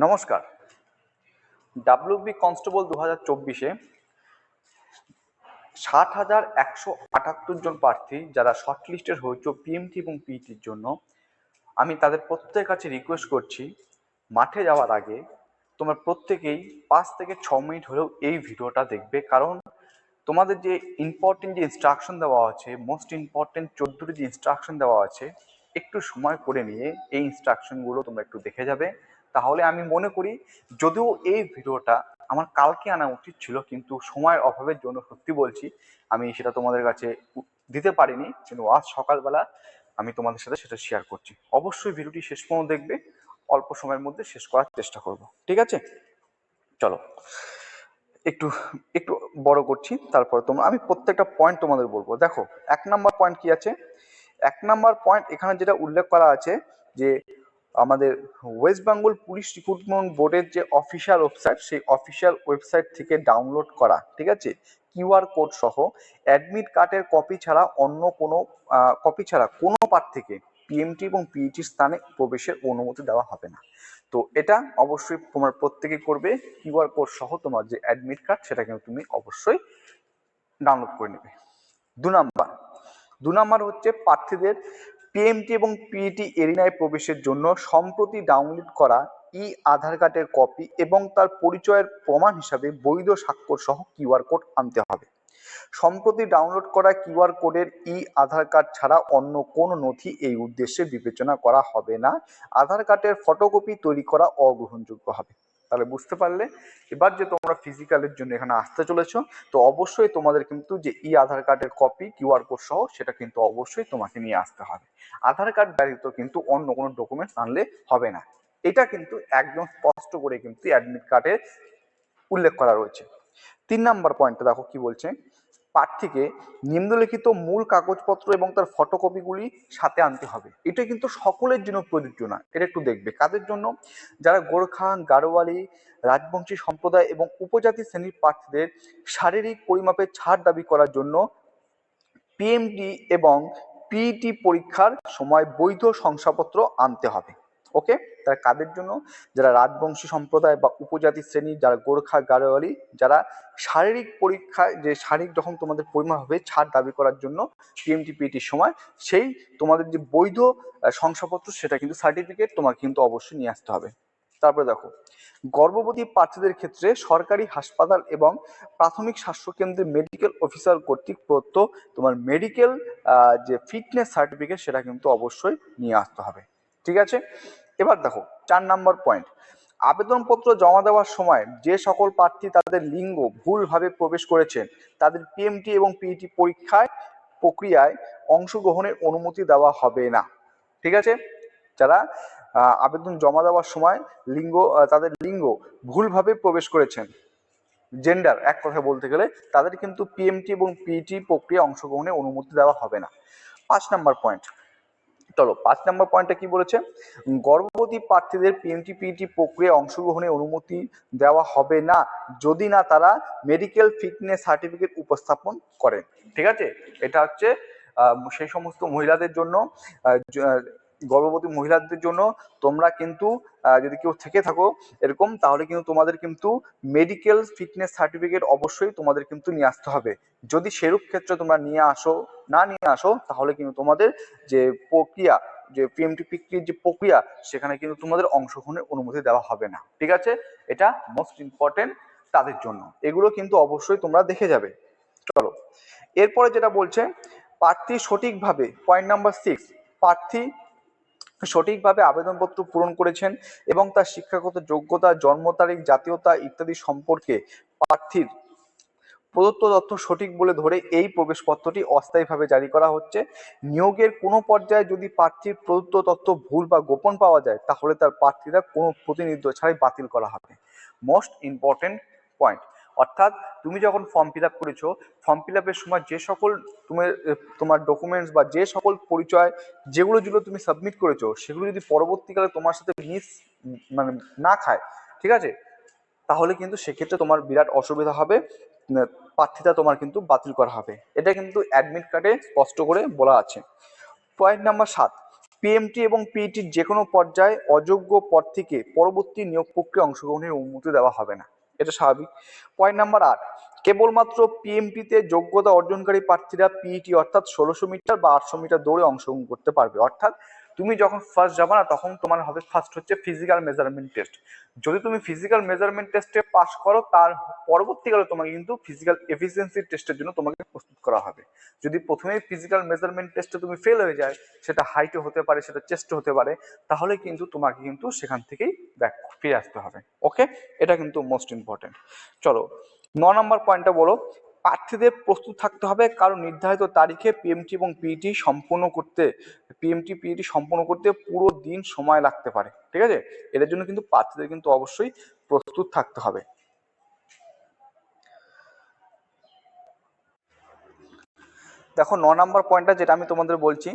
নমস্কার। WB constable দু হাজার চব্বিশে ষাট হাজার একশো আটাত্তর জন প্রার্থী যারা শর্ট লিস্টের হয়েছে পিএমটি এবং পিইটির জন্য, আমি তাদের প্রত্যেকের কাছে রিকোয়েস্ট করছি, মাঠে যাওয়ার আগে তোমরা প্রত্যেকেই পাঁচ থেকে ছ মিনিট হলেও এই ভিডিওটা দেখবে। কারণ তোমাদের যে ইম্পর্টেন্ট যে ইনস্ট্রাকশন দেওয়া আছে মোস্ট ইম্পর্টেন্ট চোদ্দোটি যে ইনস্ট্রাকশন দেওয়া আছে, একটু সময় করে নিয়ে এই ইনস্ট্রাকশনগুলো তোমরা একটু দেখে যাবে। তাহলে আমি মনে করি যদিও এই ভিডিওটা আমার কালকে আনা উচিত ছিল, কিন্তু সময়ের অভাবের জন্য সত্যি বলছি আমি সেটা তোমাদের কাছে দিতে পারিনি। কিন্তু আজ সকালবেলা আমি তোমাদের সাথে সেটা শেয়ার করছি। অবশ্যই ভিডিওটি শেষ পর্যন্ত দেখবে, অল্প সময়ের মধ্যে শেষ করার চেষ্টা করব। ঠিক আছে? চলো, একটু একটু বড় করছি, তারপরে তোমরা আমি প্রত্যেকটা পয়েন্ট তোমাদের বলব। দেখো, এক নাম্বার পয়েন্ট কি আছে? এক নাম্বার পয়েন্ট এখানে যেটা উল্লেখ করা আছে যে আমাদের ওয়েস্ট বেঙ্গল পুলিশ রিক্রুটমেন্ট বোর্ডের যে অফিসিয়াল ওয়েবসাইট সেই অফিসিয়াল ওয়েবসাইট থেকে ডাউনলোড করা, ঠিক আছে? কিউআর কোড সহ অ্যাডমিট কার্ডের কপি ছাড়া অন্য কোনো কপি ছাড়া কোনো পার্ট থেকে পিএমটি এবং পিইটির স্থানে প্রবেশের অনুমতি দেওয়া হবে না। তো এটা অবশ্যই তোমার প্রত্যেকে করবে। কিউআর কোড সহ তোমার যে অ্যাডমিট কার্ড সেটা কিন্তু তুমি অবশ্যই ডাউনলোড করে নেবে। দু নাম্বার দু নাম্বার হচ্ছে প্রার্থীদের পিএমটি এবং পিইটি এরিনায় প্রবেশের জন্য সম্প্রতি ডাউনলোড করা ই আধার কার্ডের কপি এবং তার পরিচয়ের প্রমাণ হিসাবে বৈধ স্বাক্ষর সহ কিউআর কোড আনতে হবে। সম্প্রতি ডাউনলোড করা কিউআর কোডের ই আধার কার্ড ছাড়া অন্য কোনো নথি এই উদ্দেশ্যে বিবেচনা করা হবে না। আধার কার্ডের ফটোকপি তৈরি করা অগ্রহণযোগ্য হবে। তাহলে বুঝতে পারলে। এবার যে তোমরা ফিজিক্যালের জন্য এখানে আসতে চলেছ, তো অবশ্যই তোমাদের কিন্তু যে ই আধার কার্ডের কপি কিউআর কোড সহ, সেটা কিন্তু অবশ্যই তোমাকে নিয়ে আসতে হবে। আধার কার্ড ব্যতীত কিন্তু অন্য কোনো ডকুমেন্টস আনলে হবে না। এটা কিন্তু একদম স্পষ্ট করে কিন্তু অ্যাডমিট কার্ডে উল্লেখ করা রয়েছে। তিন নাম্বার পয়েন্টটা দেখো কি বলছে। প্রার্থীকে নিম্নলিখিত মূল কাগজপত্র এবং তার ফটোকপিগুলি সাথে আনতে হবে। এটা কিন্তু সকলের জন্য প্রযোজ্য না। এটা একটু দেখবে। কাদের জন্য? যারা গোর্খা গাড়োয়ালি, রাজবংশী সম্প্রদায় এবং উপজাতি শ্রেণির প্রার্থীদের শারীরিক পরিমাপের ছাড় দাবি করার জন্য পিএমডি এবং পিইটি পরীক্ষার সময় বৈধ শংসাপত্র আনতে হবে। ওকে? তারা কাদের জন্য? যারা রাজবংশী সম্প্রদায় বা উপজাতি শ্রেণি যারা গোর্খা গাড়োয়ালি যারা শারীরিক পরীক্ষায় যে শারীরিক যখন তোমাদের পরিমাপ হবে, ছাড় দাবি করার জন্য পিএমটি পিটির সময়, সেই তোমাদের যে বৈধ শংসাপত্র, সেটা কিন্তু সার্টিফিকেট তোমাকে কিন্তু অবশ্যই নিয়ে আসতে হবে। তারপরে দেখো, গর্ভবতী প্রার্থীদের ক্ষেত্রে সরকারি হাসপাতাল এবং প্রাথমিক স্বাস্থ্যকেন্দ্রে মেডিকেল অফিসার কর্তৃক প্রদত্ত তোমার মেডিকেল যে ফিটনেস সার্টিফিকেট সেটা কিন্তু অবশ্যই নিয়ে আসতে হবে। ঠিক আছে? এবার দেখো, চার নাম্বার পয়েন্ট আবেদনপত্র জমা দেওয়ার সময় যে সকল প্রার্থী তাদের লিঙ্গ ভুলভাবে প্রবেশ করেছেন, তাদের পিএমটি এবং পিইটি পরীক্ষায়, প্রক্রিয়ায় অংশগ্রহণের অনুমতি দেওয়া হবে না। ঠিক আছে? যারা আবেদন জমা দেওয়ার সময় লিঙ্গ তাদের লিঙ্গ ভুলভাবে প্রবেশ করেছেন জেন্ডার এক কথা বলতে গেলে, তাদের কিন্তু পিএমটি এবং পিইটি প্রক্রিয়া অংশগ্রহণের অনুমতি দেওয়া হবে না। পাঁচ নাম্বার পয়েন্ট চলো, পাঁচ নম্বর পয়েন্টটা কি বলেছে? গর্ভবতী প্রার্থীদের পিএমটি পিটি প্রক্রিয়ায় অংশগ্রহণে অনুমতি দেওয়া হবে না, যদি না তারা মেডিকেল ফিটনেস সার্টিফিকেট উপস্থাপন করেন ঠিক আছে? এটা হচ্ছে সেই সমস্ত মহিলাদের জন্য গর্ভবতী মহিলাদের জন্য তোমরা কিন্তু যদি কেউ থেকে থাকো এরকম, তাহলে কিন্তু তোমাদের কিন্তু মেডিকেল ফিটনেস সার্টিফিকেট অবশ্যই তোমাদের কিন্তু নিয়ে আসতে হবে। যদি সেরূপ ক্ষেত্রে তোমরা নিয়ে আসো, না নিয়ে আসো, তাহলে কিন্তু তোমাদের যে প্রক্রিয়া, যে পিএমটি পিক্রির যে প্রক্রিয়া, সেখানে কিন্তু তোমাদের অংশগ্রহণের অনুমতি দেওয়া হবে না। ঠিক আছে? এটা মোস্ট ইম্পর্টেন্ট তাদের জন্য। এগুলো কিন্তু অবশ্যই তোমরা দেখে যাবে। চলো। এরপরে যেটা বলছে, প্রার্থী সঠিকভাবে পয়েন্ট নাম্বার সিক্স প্রার্থী সঠিকভাবে আবেদনপত্র পূরণ করেছেন এবং তার শিক্ষাগত যোগ্যতা, জন্ম তারিখ, জাতীয়তা ইত্যাদি সম্পর্কে প্রার্থীর প্রদত্ত তথ্য সঠিক বলে ধরে এই প্রবেশপত্রটি অস্থায়ীভাবে জারি করা হচ্ছে। নিয়োগের কোনো পর্যায়ে যদি প্রার্থীর প্রদত্ত তথ্য ভুল বা গোপন পাওয়া যায়, তাহলে তার প্রার্থীরা কোনো প্রতিনিধিত্ব ছাড়াই বাতিল করা হবে। Most important point. অর্থাৎ তুমি যখন ফর্ম ফিল আপ করেছ ফর্ম ফিল আপের সময় যে সকল তুমি তোমার ডকুমেন্টস বা যে সকল পরিচয় যেগুলো যেগুলো তুমি সাবমিট করেছ, সেগুলো যদি পরবর্তীকালে তোমার সাথে মিস মানে না খায়, ঠিক আছে? তাহলে কিন্তু সেক্ষেত্রে তোমার বিরাট অসুবিধা হবে প্রার্থিতা তোমার কিন্তু বাতিল করা হবে। এটা কিন্তু অ্যাডমিট কার্ডে স্পষ্ট করে বলা আছে। পয়েন্ট নাম্বার সাত পিএমটি এবং পিইটির যে কোনো পর্যায়ে অযোগ্য পদ থেকে পরবর্তী নিয়োগ প্রক্রিয়ায় অংশগ্রহণের অনুমতি দেওয়া হবে না। এটা স্বাভাবিক। পয়েন্ট নাম্বার আট, কেবলমাত্র পিএমপিতে যোগ্যতা অর্জনকারী প্রার্থীরা পিইটি অর্থাৎ ষোলোশো মিটার বা আটশো মিটার দৌড়ে অংশগ্রহণ করতে পারবে। অর্থাৎ তুমি যখন ফার্স্ট যাবে না, তখন তোমার হবে ফার্স্ট হচ্ছে ফিজিক্যাল মেজারমেন্ট টেস্ট যদি তুমি ফিজিক্যাল মেজারমেন্ট টেস্টে পাস করো, তার পরবর্তীকালে তোমাকে কিন্তু ফিজিক্যাল এফিসিয়েন্সি টেস্টের জন্য তোমাকে প্রস্তুত করা হবে। যদি প্রথমেই ফিজিক্যাল মেজারমেন্ট টেস্টে তুমি ফেল হয়ে যায়, সেটা হাইটে হতে পারে, সেটা চেস্টে হতে পারে, তাহলে কিন্তু তোমাকে কিন্তু সেখান থেকেই ব্যাক ফিরে আসতে হবে। ওকে এটা কিন্তু মোস্ট ইম্পর্টেন্ট চলো, ন নম্বর পয়েন্টটা বলো। প্রার্থীদের প্রস্তুত থাকতে হবে কারণ নির্ধারিত তারিখে পিএমটি এবং পিইটি সম্পূর্ণ করতে পিএমটি পিইটি সম্পূর্ণ করতে পুরো দিন সময় লাগতে পারে, ঠিক আছে? এটার জন্য কিন্তু প্রার্থীদের কিন্তু অবশ্যই প্রস্তুত থাকতে হবে। দেখো, ন নম্বর পয়েন্টটা যেটা আমি তোমাদের বলছি,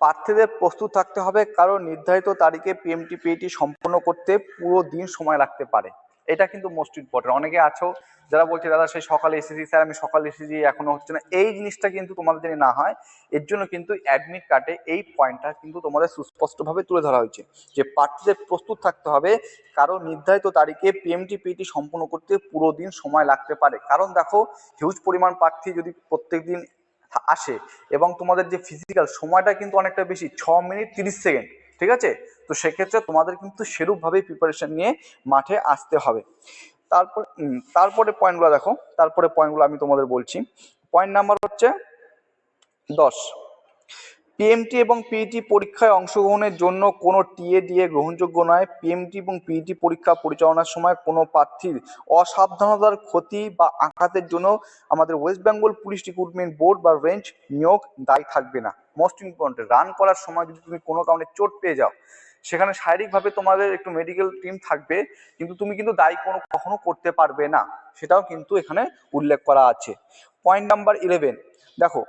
প্রার্থীদের প্রস্তুত থাকতে হবে কারণ নির্ধারিত তারিখে পিএমটি পিইটি সম্পন্ন করতে পুরো দিন সময় লাগতে পারে। এটা কিন্তু মোস্ট ইম্পর্টেন্ট অনেকে আছো, যারা বলছে, দাদা, সেই সকালে এসেছি, স্যার, আমি সকালে এসেছি, এখনও হচ্ছে না। এই জিনিসটা কিন্তু তোমাদের যদি না হয়। এর জন্য কিন্তু অ্যাডমিট কার্ডে এই পয়েন্টটা কিন্তু তোমাদের সুস্পষ্টভাবে তুলে ধরা হয়েছে যে প্রার্থীদের প্রস্তুত থাকতে হবে। কারণ নির্ধারিত তারিখে পিএমটি পিটি সম্পূর্ণ করতে পুরো দিন সময় লাগতে পারে। কারণ দেখো হিউজ পরিমাণ প্রার্থী যদি প্রত্যেক দিন আসে এবং তোমাদের যে ফিজিক্যাল সময়টা কিন্তু অনেকটা বেশি, ছ মিনিট তিরিশ সেকেন্ড ঠিক আছে? তো সেক্ষেত্রে তোমাদের কিন্তু সেরূপভাবেই প্রিপারেশন নিয়ে মাঠে আসতে হবে। তারপর তারপরে পয়েন্টগুলো দেখো। তারপরে পয়েন্টগুলো আমি তোমাদের বলছি। পয়েন্ট নাম্বার হচ্ছে দশ। পিএমটি এবং পিইটি পরীক্ষায় অংশগ্রহণের জন্য কোনো টিএ টিএডিএ গ্রহণযোগ্য নয়। পিএমটি এবং পিইটি পরীক্ষা পরিচালনার সময় কোনো প্রার্থীর অসাবধানতার ক্ষতি বা আঘাতের জন্য আমাদের West Bengal police recruitment board বা রেঞ্জ নিয়োগ দায়ী থাকবে না। মোস্ট ইম্পর্টেন্ট রান করার সময় যদি তুমি কোনো কারণে চোট পেয়ে যাও, সেখানে শারীরিকভাবে তোমাদের একটু মেডিকেল টিম থাকবে, কিন্তু তুমি কিন্তু দায়ী কোনো কখনো করতে পারবে না। সেটাও কিন্তু এখানে উল্লেখ করা আছে। পয়েন্ট নাম্বার ইলেভেন দেখো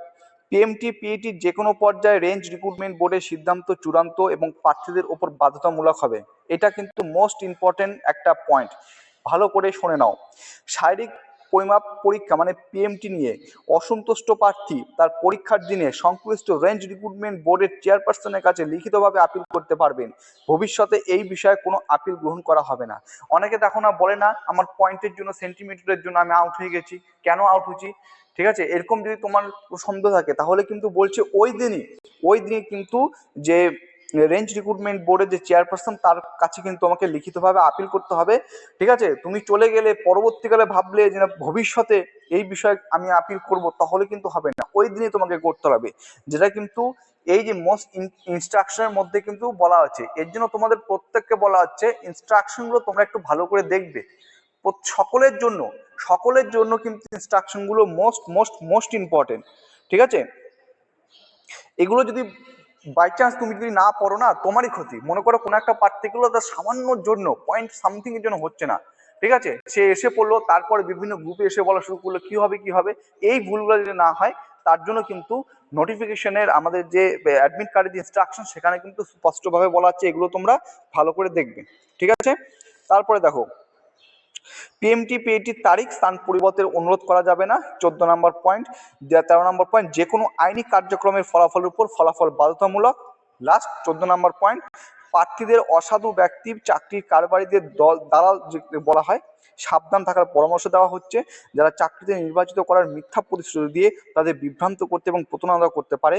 পিএমটি পিইটি যে কোনো পর্যায়ে রেঞ্জ রিক্রুটমেন্ট বোর্ডের সিদ্ধান্ত চূড়ান্ত এবং প্রার্থীদের ওপর বাধ্যতামূলক হবে। এটা কিন্তু মোস্ট ইম্পর্টেন্ট একটা পয়েন্ট ভালো করে শুনে নাও। শারীরিক পরিমাপ পরীক্ষা মানে পিএমটি নিয়ে অসন্তুষ্ট প্রার্থী তার পরীক্ষার দিনে সংশ্লিষ্ট রেঞ্জ রিক্রুটমেন্ট বোর্ডের চেয়ারপারসনের কাছে লিখিতভাবে আপিল করতে পারবেন। ভবিষ্যতে এই বিষয়ে কোনো আপিল গ্রহণ করা হবে না। অনেকে দেখো না, বলে না, আমার পয়েন্টের জন্য সেন্টিমিটারের জন্য আমি আউট হয়ে গেছি। কেন আউট হয়েছি? ঠিক আছে? এরকম যদি তোমার সন্দেহ থাকে, তাহলে কিন্তু বলছে ওই দিনই ওই দিনই কিন্তু যে রেঞ্জ রিক্রুটমেন্ট বোর্ডের যে চেয়ারপারসন তার কাছে কিন্তু তোমাকে লিখিতভাবে আপিল করতে হবে। ঠিক আছে? তুমি চলে গেলে পরবর্তীকালে ভাবলে যে না, ভবিষ্যতে এই বিষয়ে আমি আপিল করব তাহলে কিন্তু হবে না। ওই দিনই তোমাকে করতে হবে। যেটা কিন্তু এই যে মোস্ট ইনস্ট্রাকশনের মধ্যে কিন্তু বলা আছে। এর জন্য তোমাদের প্রত্যেককে বলা হচ্ছে ইনস্ট্রাকশনগুলো তোমরা একটু ভালো করে দেখবে। সকলের জন্য সকলের জন্য কিন্তু ইনস্ট্রাকশনগুলো মোস্ট মোস্ট মোস্ট ইম্পর্টেন্ট ঠিক আছে? এগুলো যদি বাই চান্স তুমি যদি না পড়ো না, তোমারই ক্ষতি। মনে করো কোনো একটা পার্টিকুলার তার সামান্যর জন্য পয়েন্ট সামথিং এর জন্য হচ্ছে না। ঠিক আছে? সে এসে পড়ল, তারপরে বিভিন্ন গ্রুপে এসে বলা শুরু করল, কি হবে কি হবে? এই ভুলগুলো যদি না হয়, তার জন্য কিন্তু নোটিফিকেশনের আমাদের যে অ্যাডমিট কার্ডের যে ইনস্ট্রাকশন সেখানে কিন্তু স্পষ্টভাবে বলা আছে, এগুলো তোমরা ভালো করে দেখবে। ঠিক আছে? তারপরে দেখো পিএমটি পিএটির তারিখ স্থান পরিবর্তনের অনুরোধ করা যাবে না। চোদ্দ নম্বর পয়েন্ট তেরো নম্বর পয়েন্ট যে কোনো আইনি কার্যক্রমের ফলাফলের উপর ফলাফল বাধ্যতামূলক। লাস্ট চোদ্দ নম্বর পয়েন্ট প্রার্থীদের অসাধু ব্যক্তির চাকরির কারবারিদের দল, দালাল বলা হয় সাবধান থাকার পরামর্শ দেওয়া হচ্ছে। যারা চাকরিতে নির্বাচিত করার মিথ্যা প্রতিশ্রুতি দিয়ে তাদের বিভ্রান্ত করতে এবং প্রতারণা করতে পারে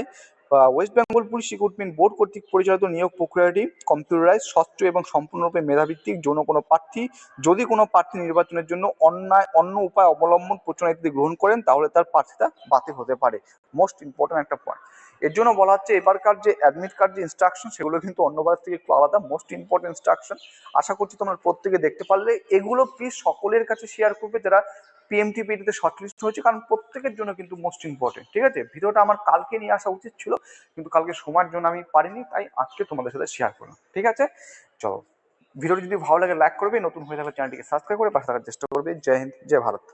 West Bengal police recruitment board কর্তৃক পরিচালিত নিয়োগ প্রক্রিয়াটি কম্পিউটারাইজ স্বচ্ছ এবং সম্পূর্ণরূপে মেধাভিত্তিক যৌন কোনো প্রার্থী যদি কোনো প্রার্থী নির্বাচনের জন্য অন্যায়, অন্য উপায় অবলম্বন প্রচলিত গ্রহণ করেন, তাহলে তার প্রার্থীতা বাতিল হতে পারে। মোস্ট ইম্পর্টেন্ট একটা পয়েন্ট এর জন্য বলা হচ্ছে এবারকার যে অ্যাডমিট কার্ড যে ইনস্ট্রাকশন সেগুলো কিন্তু অন্যবার থেকে একটু আলাদা মোস্ট ইম্পর্টেন্ট ইনস্ট্রাকশন আশা করছি তোমরা প্রত্যেকে দেখতে পারলে। এগুলো প্লিজ সকলের কাছে শেয়ার করবে যারা পিএমটি পিটিতে শর্টলিস্ট হয়েছে, কারণ প্রত্যেকের জন্য কিন্তু মোস্ট ইম্পর্টেন্ট ঠিক আছে? ভিডিওটা আমার কালকে নিয়ে আসা উচিত ছিল, কিন্তু কালকে সময়ের জন্য আমি পারিনি, তাই আজকে তোমাদের সাথে শেয়ার করলাম, ঠিক আছে? চলো, ভিডিওটি যদি ভালো লাগে লাইক করবে, নতুন হয়ে থাকলে চ্যানেলটিকে সাবস্ক্রাইব করে পাশে থাকার চেষ্টা করবে। জয় হিন্দ, জয় ভারত।